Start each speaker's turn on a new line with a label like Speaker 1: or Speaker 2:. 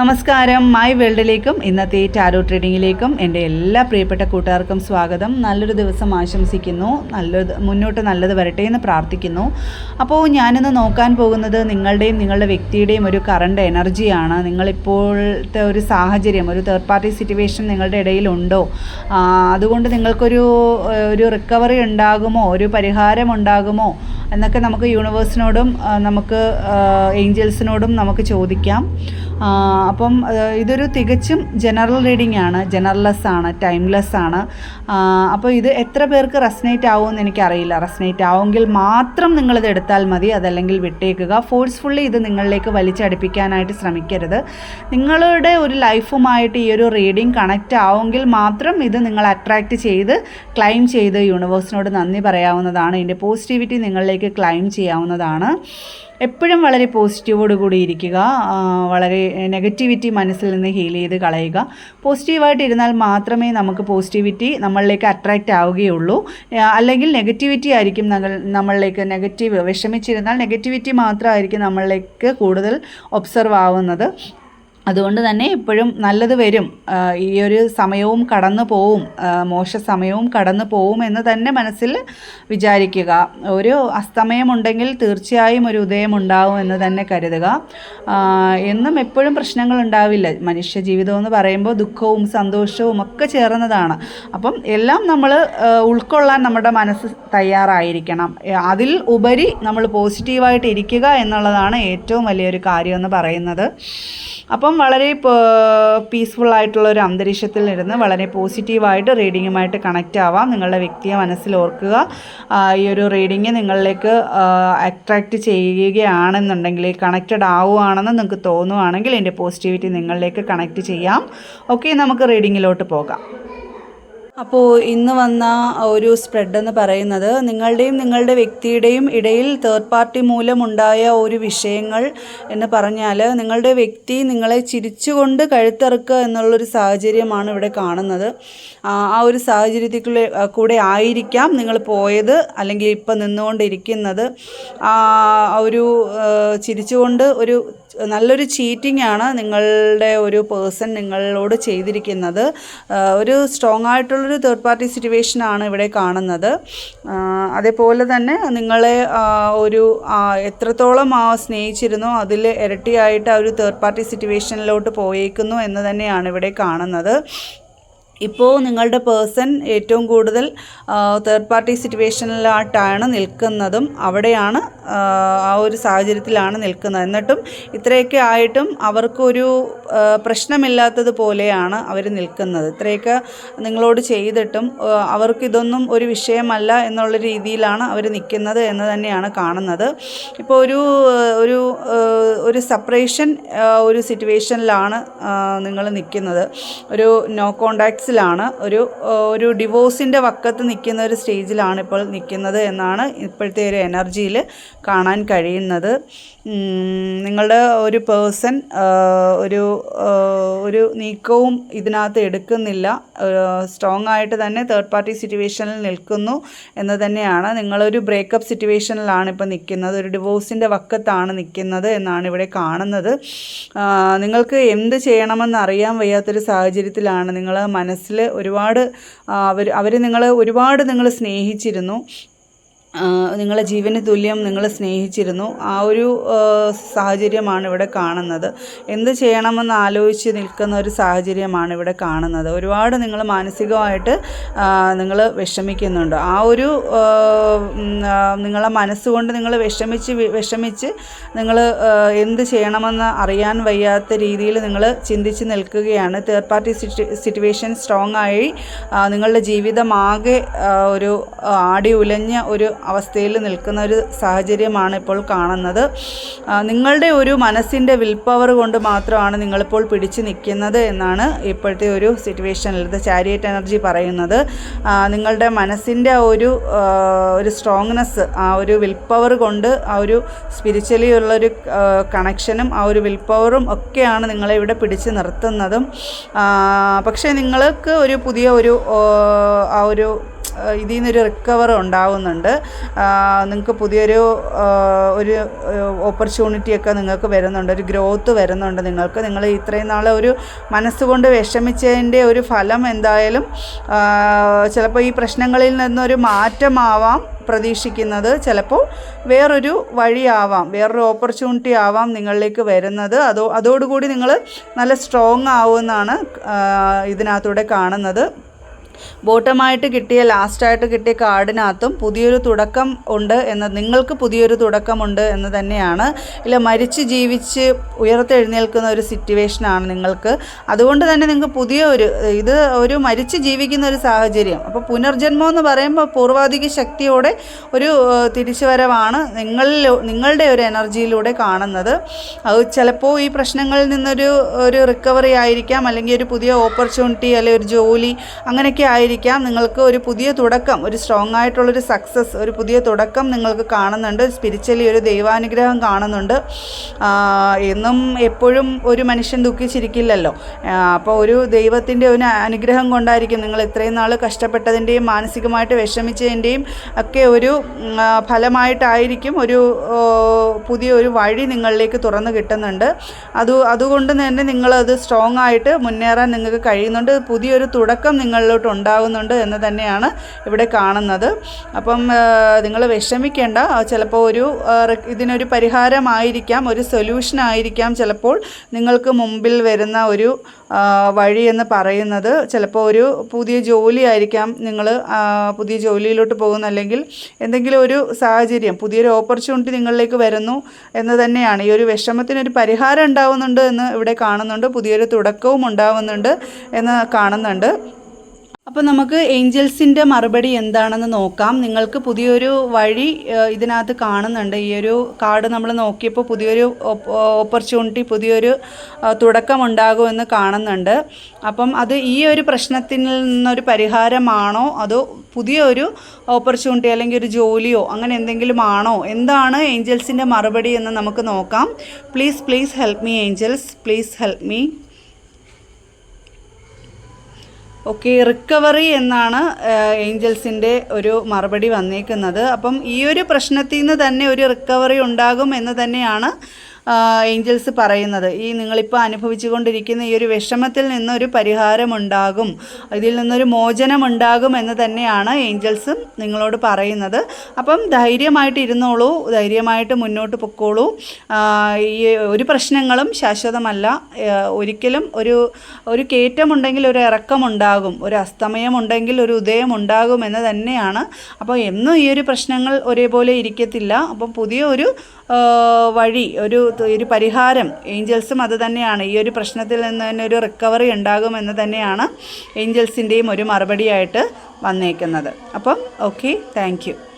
Speaker 1: നമസ്കാരം. മൈ വേൾഡിലേക്കും ഇന്നത്തെ ടാരോ ട്രേഡിങ്ങിലേക്കും എന്റെ എല്ലാ പ്രിയപ്പെട്ട കൂട്ടുകാർക്കും സ്വാഗതം. നല്ലൊരു ദിവസം ആശംസിക്കുന്നു. നല്ലത് മുന്നോട്ട് നല്ലത് വരട്ടെ എന്ന് പ്രാർത്ഥിക്കുന്നു. അപ്പോൾ ഞാനിന്ന് നോക്കാൻ പോകുന്നത് നിങ്ങളുടെയും നിങ്ങളുടെ വ്യക്തിയുടെയും ഒരു കറണ്ട് എനർജിയാണ് നിങ്ങളിപ്പോഴത്തെ ഒരു സാഹചര്യം ഒരു തേർഡ് പാർട്ടി സിറ്റുവേഷൻ നിങ്ങളുടെ ഇടയിലുണ്ടോ അതുകൊണ്ട് നിങ്ങൾക്കൊരു ഒരു റിക്കവറി ഉണ്ടാകുമോ? ഒരു പരിഹാരം ഉണ്ടാകുമോ? എന്നൊക്കെ നമുക്ക് യൂണിവേഴ്സിനോടും നമുക്ക് ഏഞ്ചൽസിനോടും നമുക്ക് ചോദിക്കാം. അപ്പം ഇതൊരു തികച്ചും ജനറൽ റീഡിംഗ് ആണ്. ജനറൽലെസ് ആണ് ടൈംലെസ് ആണ്. അപ്പോൾ ഇത് എത്ര പേർക്ക് റെസ്നേറ്റ് ആവുമെന്ന് എനിക്കറിയില്ല. റെസ്നേറ്റ് ആവുമെങ്കിൽ മാത്രം നിങ്ങളിത് എടുത്താൽ മതി. അതല്ലെങ്കിൽ വിട്ടേക്കുക. ഫോഴ്സ്ഫുള്ളി ഇത് നിങ്ങളിലേക്ക് വലിച്ചടിപ്പിക്കാനായിട്ട് ശ്രമിക്കരുത്. നിങ്ങളുടെ ഒരു ലൈഫുമായിട്ട് ഈ ഒരു റീഡിംഗ് കണക്റ്റ് ആവുമെങ്കിൽ മാത്രം ഇത് നിങ്ങൾ അട്രാക്റ്റ് ചെയ്ത് ക്ലൈം ചെയ്ത് യൂണിവേഴ്സിനോട് നന്ദി പറയാവുന്നതാണ്. ഇതിന്റെ പോസിറ്റിവിറ്റി നിങ്ങളിലേക്ക് ക്ലൈം ചെയ്യാവുന്നതാണ്. എപ്പോഴും വളരെ പോസിറ്റീവോട് കൂടി ഇരിക്കുക. വളരെ നെഗറ്റിവിറ്റി മനസ്സിൽ നിന്ന് ഹീൽ ചെയ്ത് കളയുക. പോസിറ്റീവായിട്ട് ഇരുന്നാൽ മാത്രമേ നമുക്ക് പോസിറ്റിവിറ്റി നമ്മളിലേക്ക് അട്രാക്റ്റ് ആവുകയുള്ളൂ. അല്ലെങ്കിൽ നെഗറ്റിവിറ്റി ആയിരിക്കും നമ്മളിലേക്ക് നെഗറ്റീവ് വിഷമിച്ചിരുന്നാൽ നെഗറ്റിവിറ്റി മാത്രമായിരിക്കും നമ്മളിലേക്ക് കൂടുതൽ ഒബ്സർവ് ആവുന്നത്. അതുകൊണ്ട് തന്നെ എപ്പോഴും നല്ലത് വരും. ഈ ഒരു സമയവും കടന്നു പോവും. മോശ സമയവും കടന്നു പോവും എന്ന് തന്നെ മനസ്സിൽ വിചാരിക്കുക. ഒരു അസ്തമയമുണ്ടെങ്കിൽ തീർച്ചയായും ഒരു ഉദയം ഉണ്ടാവും എന്ന് തന്നെ കരുതുക. എന്നും എപ്പോഴും പ്രശ്നങ്ങൾ ഉണ്ടാവില്ല. മനുഷ്യ ജീവിതം എന്ന് പറയുമ്പോൾ ദുഃഖവും സന്തോഷവും ഒക്കെ ചേർന്നതാണ്. അപ്പം എല്ലാം നമ്മൾ ഉൾക്കൊള്ളാൻ നമ്മുടെ മനസ്സ് തയ്യാറായിരിക്കണം. അതിൽ ഉപരി നമ്മൾ പോസിറ്റീവായിട്ട് ഇരിക്കുക എന്നുള്ളതാണ് ഏറ്റവും വലിയൊരു കാര്യം എന്ന് പറയുന്നത്. അപ്പം വളരെ പീസ്ഫുൾ ആയിട്ടുള്ള ഒരു അന്തരീക്ഷത്തിൽ നിന്ന് വളരെ പോസിറ്റീവായിട്ട് റീഡിങ്ങുമായിട്ട് കണക്റ്റ് ആവാം. നിങ്ങളുടെ വ്യക്തിയെ മനസ്സിൽ ഓർക്കുക. ഈ ഒരു റീഡിങ് നിങ്ങളിലേക്ക് അട്രാക്റ്റ് ചെയ്യുകയാണെന്നുണ്ടെങ്കിൽ കണക്റ്റഡ് ആവുകയാണെന്ന് നിങ്ങൾക്ക് തോന്നുവാണെങ്കിൽ എന്റെ പോസിറ്റിവിറ്റി നിങ്ങളിലേക്ക് കണക്റ്റ് ചെയ്യാം. ഓക്കെ നമുക്ക് റീഡിങ്ങിലോട്ട് പോകാം. അപ്പോൾ ഇന്ന് വന്ന ഒരു സ്പ്രെഡ് എന്ന് പറയുന്നത് നിങ്ങളുടെയും നിങ്ങളുടെ വ്യക്തിയുടെയും ഇടയിൽ തേർഡ് പാർട്ടി മൂലമുണ്ടായ ഒരു വിഷയങ്ങൾ എന്ന് പറഞ്ഞാൽ നിങ്ങളുടെ വ്യക്തി നിങ്ങളെ ചിരിച്ചുകൊണ്ട് കഴുത്തിറക്കുക എന്നുള്ളൊരു സാഹചര്യമാണ് ഇവിടെ കാണുന്നത്. ആ ഒരു സാഹചര്യത്തിൽ കൂടെ ആയിരിക്കാം നിങ്ങൾ പോയത് അല്ലെങ്കിൽ ഇപ്പം നിന്നുകൊണ്ടിരിക്കുന്നത്. ആ ഒരു ചിരിച്ചുകൊണ്ട് ഒരു നല്ലൊരു ചീറ്റിംഗ് ആണ് നിങ്ങളുടെ ഒരു പേഴ്സൺ നിങ്ങളോട് ചെയ്തിരിക്കുന്നത്. ഒരു സ്ട്രോങ് ആയിട്ടുള്ളൊരു തേർഡ് പാർട്ടി സിറ്റുവേഷൻ ആണ് ഇവിടെ കാണുന്നത്. അതേപോലെ തന്നെ നിങ്ങളെ ഒരു എത്രത്തോളം ആ സ്നേഹിച്ചിരുന്നോ അതിൽ ഇരട്ടിയായിട്ട് ആ ഒരു തേർഡ് പാർട്ടി സിറ്റുവേഷനിലോട്ട് പോയേക്കുന്നു എന്ന് തന്നെയാണ് ഇവിടെ കാണുന്നത്. ഇപ്പോൾ നിങ്ങളുടെ പേഴ്സൺ ഏറ്റവും കൂടുതൽ തേർഡ് പാർട്ടി സിറ്റുവേഷനിലായിട്ടാണ് നിൽക്കുന്നതും അവിടെയാണ് ആ, ഒരു സാഹചര്യത്തിലാണ് നിൽക്കുന്നത്. എന്നിട്ടും ഇത്രയൊക്കെ ആയിട്ടും അവർക്കൊരു പ്രശ്നമില്ലാത്തതുപോലെയാണ് അവർ നിൽക്കുന്നത്. ഇത്രയൊക്കെ നിങ്ങളോട് ചെയ്തിട്ടും അവർക്കിതൊന്നും ഒരു വിഷയമല്ല എന്നുള്ള രീതിയിലാണ് അവർ നിൽക്കുന്നത് എന്ന് തന്നെയാണ് കാണുന്നത്. ഇപ്പോൾ ഒരു ഒരു ഒരു സെപ്പറേഷൻ ഒരു സിറ്റുവേഷനിലാണ് നിങ്ങൾ നിൽക്കുന്നത്. ഒരു നോ കോണ്ടാക്ട്സിലാണ് ഒരു ഒരു ഡിവോഴ്സിന്റെ വക്കത്ത് നിൽക്കുന്ന ഒരു സ്റ്റേജിലാണ് ഇപ്പോൾ നിൽക്കുന്നത് എന്നാണ് ഇപ്പോഴത്തെ ഒരു എനർജിയിൽ കാണാൻ കഴിയുന്നത്. നിങ്ങളുടെ ഒരു പേഴ്സൺ ഒരു ഒരു നീക്കവും ഇതിനകത്ത് എടുക്കുന്നില്ല. സ്ട്രോങ് ആയിട്ട് തന്നെ തേർഡ് പാർട്ടി സിറ്റുവേഷനിൽ നിൽക്കുന്നു എന്ന് തന്നെയാണ്. നിങ്ങളൊരു ബ്രേക്കപ്പ് സിറ്റുവേഷനിലാണ് ഇപ്പോൾ നിൽക്കുന്നത്. ഒരു ഡിവോഴ്സിന്റെ വക്കത്താണ് നിൽക്കുന്നത് എന്നാണ് ഇവിടെ കാണുന്നത്. നിങ്ങൾക്ക് എന്ത് ചെയ്യണമെന്ന് അറിയാൻ വയ്യാത്തൊരു സാഹചര്യത്തിലാണ് നിങ്ങൾ മനസ്സിൽ ഒരുപാട് അവർ അവർ നിങ്ങളെ ഒരുപാട് നിങ്ങൾ സ്നേഹിച്ചിരുന്നു. നിങ്ങളെ ജീവന് തുല്യം നിങ്ങൾ സ്നേഹിച്ചിരുന്നു. ആ ഒരു സാഹചര്യമാണ് ഇവിടെ കാണുന്നത്. എന്ത് ചെയ്യണമെന്ന് ആലോചിച്ച് നിൽക്കുന്ന ഒരു സാഹചര്യമാണ് ഇവിടെ കാണുന്നത്. ഒരുപാട് നിങ്ങൾ മാനസികമായിട്ട് നിങ്ങൾ വിഷമിക്കുന്നുണ്ട്. ആ ഒരു നിങ്ങളെ മനസ്സുകൊണ്ട് നിങ്ങൾ വിഷമിച്ച് വിഷമിച്ച് നിങ്ങൾ എന്ത് ചെയ്യണമെന്ന് അറിയാൻ വയ്യാത്ത രീതിയിൽ നിങ്ങൾ ചിന്തിച്ച് നിൽക്കുകയാണ്. തേർഡ് പാർട്ടി സിറ്റുവേഷൻ സ്ട്രോങ് ആയി നിങ്ങളുടെ ജീവിതമാകെ ഒരു ആടി ഉലഞ്ഞ ഒരു അവസ്ഥയിൽ നിൽക്കുന്ന ഒരു സാഹചര്യമാണ് ഇപ്പോൾ കാണുന്നത്. നിങ്ങളുടെ ഒരു മനസ്സിന്റെ വിൽ പവർ കൊണ്ട് മാത്രമാണ് നിങ്ങളിപ്പോൾ പിടിച്ചു നിൽക്കുന്നത് എന്നാണ് ഇപ്പോഴത്തെ ഒരു സിറ്റുവേഷനിൽ ഇത് ചാരിയറ്റ് എനർജി പറയുന്നത്. നിങ്ങളുടെ മനസ്സിന്റെ ഒരു ഒരു സ്ട്രോങ്നെസ് ആ ഒരു വിൽ പവർ കൊണ്ട് ആ ഒരു സ്പിരിച്വലി ഉള്ളൊരു കണക്ഷനും ആ ഒരു വിൽ പവറും ഒക്കെയാണ് നിങ്ങളെ ഇവിടെ പിടിച്ചു നിർത്തുന്നതും. പക്ഷേ നിങ്ങൾക്ക് ഒരു പുതിയ ഒരു ആ ഒരു ഇതിൽ നിന്നൊരു റിക്കവർ ഉണ്ടാവുന്നുണ്ട്. നിങ്ങൾക്ക് പുതിയൊരു ഒരു ഓപ്പർച്യൂണിറ്റിയൊക്കെ നിങ്ങൾക്ക് വരുന്നുണ്ട്. ഒരു ഗ്രോത്ത് വരുന്നുണ്ട് നിങ്ങൾക്ക്. നിങ്ങൾ ഇത്രയും നാൾ ഒരു മനസ്സുകൊണ്ട് വിഷമിച്ചതിന്റെ ഒരു ഫലം എന്തായാലും ചിലപ്പോൾ ഈ പ്രശ്നങ്ങളിൽ നിന്നൊരു മാറ്റമാവാം പ്രതീക്ഷിക്കുന്നത്. ചിലപ്പോൾ വേറൊരു വഴിയാവാം വേറൊരു ഓപ്പർച്യൂണിറ്റി ആവാം നിങ്ങളിലേക്ക് വരുന്നത്. അതോ അതോടുകൂടി നിങ്ങൾ നല്ല സ്ട്രോങ് ആവുമെന്നാണ് ഇതിനകത്തൂടെ കാണുന്നത്. ബോട്ടമായിട്ട് കിട്ടിയ ലാസ്റ്റായിട്ട് കിട്ടിയ കാർഡിനകത്തും പുതിയൊരു തുടക്കം ഉണ്ട് എന്ന് നിങ്ങൾക്ക് പുതിയൊരു തുടക്കമുണ്ട് എന്ന് തന്നെയാണ്. ഇല്ല മരിച്ച് ജീവിച്ച് ഉയർത്തെഴുന്നേൽക്കുന്ന ഒരു സിറ്റുവേഷനാണ് നിങ്ങൾക്ക്. അതുകൊണ്ട് തന്നെ നിങ്ങൾക്ക് പുതിയ ഒരു ഇത് ഒരു മരിച്ച് ജീവിക്കുന്ന ഒരു സാഹചര്യം. അപ്പോൾ പുനർജന്മം എന്ന് പറയുമ്പോൾ പൂർവാധിക ശക്തിയോടെ ഒരു തിരിച്ചുവരവാണ് നിങ്ങളിൽ നിങ്ങളുടെ ഒരു എനർജിയിലൂടെ കാണുന്നത്. അത് ചിലപ്പോൾ ഈ പ്രശ്നങ്ങളിൽ നിന്നൊരു ഒരു റിക്കവറി ആയിരിക്കാം അല്ലെങ്കിൽ ഒരു പുതിയ ഓപ്പർച്യൂണിറ്റി അല്ലെങ്കിൽ ഒരു ജോലി അങ്ങനെയൊക്കെ ആയിരിക്കാം. നിങ്ങൾക്ക് ഒരു പുതിയ തുടക്കം ഒരു സ്ട്രോങ് ആയിട്ടുള്ളൊരു സക്സസ് ഒരു പുതിയ തുടക്കം നിങ്ങൾക്ക് കാണുന്നുണ്ട്. സ്പിരിച്വലി ഒരു ദൈവാനുഗ്രഹം കാണുന്നുണ്ട്. എന്നും എപ്പോഴും ഒരു മനുഷ്യൻ ദുഃഖിച്ചിരിക്കില്ലല്ലോ. അപ്പോൾ ഒരു ദൈവത്തിന്റെ ഒരു അനുഗ്രഹം കൊണ്ടായിരിക്കും നിങ്ങൾ ഇത്രയും നാൾ കഷ്ടപ്പെട്ടതിന്റെയും മാനസികമായിട്ട് വിഷമിച്ചതിന്റെയും ഒക്കെ ഒരു ഫലമായിട്ടായിരിക്കും ഒരു പുതിയ ഒരു വഴി നിങ്ങളിലേക്ക് തുറന്നു കിട്ടുന്നുണ്ട്. അത് അതുകൊണ്ട് തന്നെ നിങ്ങളത് സ്ട്രോങ് ആയിട്ട് മുന്നേറാൻ നിങ്ങൾക്ക് കഴിയുന്നുണ്ട്. പുതിയൊരു തുടക്കം നിങ്ങളിലോട്ട് ഉണ്ടാകുന്നുണ്ട് എന്ന് തന്നെയാണ് ഇവിടെ കാണുന്നത്. അപ്പം നിങ്ങൾ വിഷമിക്കേണ്ട. ചിലപ്പോൾ ഒരു ഇതിനൊരു പരിഹാരമായിരിക്കാം ഒരു സൊല്യൂഷൻ ആയിരിക്കാം ചിലപ്പോൾ നിങ്ങൾക്ക് മുമ്പിൽ വരുന്ന ഒരു വഴി എന്ന് പറയുന്നത്. ചിലപ്പോൾ ഒരു പുതിയ ജോലി ആയിരിക്കാം നിങ്ങൾ പുതിയ ജോലിയിലോട്ട് പോകുന്ന അല്ലെങ്കിൽ എന്തെങ്കിലും ഒരു സാഹചര്യം പുതിയൊരു ഓപ്പർച്യൂണിറ്റി നിങ്ങളിലേക്ക് വരുന്നു എന്ന് തന്നെയാണ്. ഈ ഒരു വിഷമത്തിനൊരു പരിഹാരം ഉണ്ടാവുന്നുണ്ട് എന്ന് ഇവിടെ കാണുന്നുണ്ട് പുതിയൊരു തുടക്കവും ഉണ്ടാവുന്നുണ്ട് എന്ന് കാണുന്നുണ്ട്. അപ്പോൾ നമുക്ക് ഏഞ്ചൽസിന്റെ മറുപടി എന്താണെന്ന് നോക്കാം. നിങ്ങൾക്ക് പുതിയൊരു വഴി ഇതിനകത്ത് കാണുന്നുണ്ട്. ഈ ഒരു കാർഡ് നമ്മൾ നോക്കിയപ്പോൾ പുതിയൊരു ഓപ്പർച്യൂണിറ്റി പുതിയൊരു തുടക്കം തുടക്കമുണ്ടാകുമെന്ന് കാണുന്നുണ്ട്. അപ്പം അത് ഈ ഒരു പ്രശ്നത്തിൽ നിന്നൊരു പരിഹാരമാണോ? അതോ പുതിയൊരു ഓപ്പർച്യൂണിറ്റി അല്ലെങ്കിൽ ഒരു ജോലിയോ അങ്ങനെ എന്തെങ്കിലും ആണോ? എന്താണ് ഏഞ്ചൽസിന്റെ മറുപടി എന്ന് നമുക്ക് നോക്കാം. Please please help me angels. Please help me. Okay recovery എന്നാണ് ഏഞ്ചൽസിന്റെ ഒരു മറുപടി വന്നേക്കുന്നത്. അപ്പം ഈ ഒരു പ്രശ്നത്തിൽ നിന്ന് തന്നെ ഒരു റിക്കവറി ഉണ്ടാകും എന്ന് തന്നെയാണ് ഏഞ്ചൽസ് പറയുന്നത്. ഈ നിങ്ങളിപ്പോൾ അനുഭവിച്ചുകൊണ്ടിരിക്കുന്ന ഈ ഒരു വിഷമത്തിൽ നിന്നൊരു പരിഹാരമുണ്ടാകും. ഇതിൽ നിന്നൊരു മോചനമുണ്ടാകും എന്ന് തന്നെയാണ് ഏഞ്ചൽസും നിങ്ങളോട് പറയുന്നത്. അപ്പം ധൈര്യമായിട്ട് ഇരുന്നോളൂ ധൈര്യമായിട്ട് മുന്നോട്ട് പൊക്കോളൂ. ഈ ഒരു പ്രശ്നങ്ങളും ശാശ്വതമല്ല. ഒരിക്കലും ഒരു ഒരു കയറ്റമുണ്ടെങ്കിൽ ഒരു ഇറക്കമുണ്ടാകും ഒരു അസ്തമയമുണ്ടെങ്കിൽ ഒരു ഉദയം ഉണ്ടാകും എന്ന് തന്നെയാണ്. അപ്പോൾ എന്നും ഈ ഒരു പ്രശ്നങ്ങൾ ഒരേപോലെ ഇരിക്കത്തില്ല. അപ്പം പുതിയ ഒരു വഴി ഒരു ഒരു പരിഹാരം ഏഞ്ചൽസും അത് തന്നെയാണ്. ഈ ഒരു പ്രശ്നത്തിൽ നിന്ന് തന്നെ ഒരു റിക്കവറി ഉണ്ടാകും എന്ന് തന്നെയാണ് ഏഞ്ചൽസിന്റെയും ഒരു മറുപടിയായിട്ട് വന്നേക്കുന്നത്. അപ്പം ഓക്കെ താങ്ക്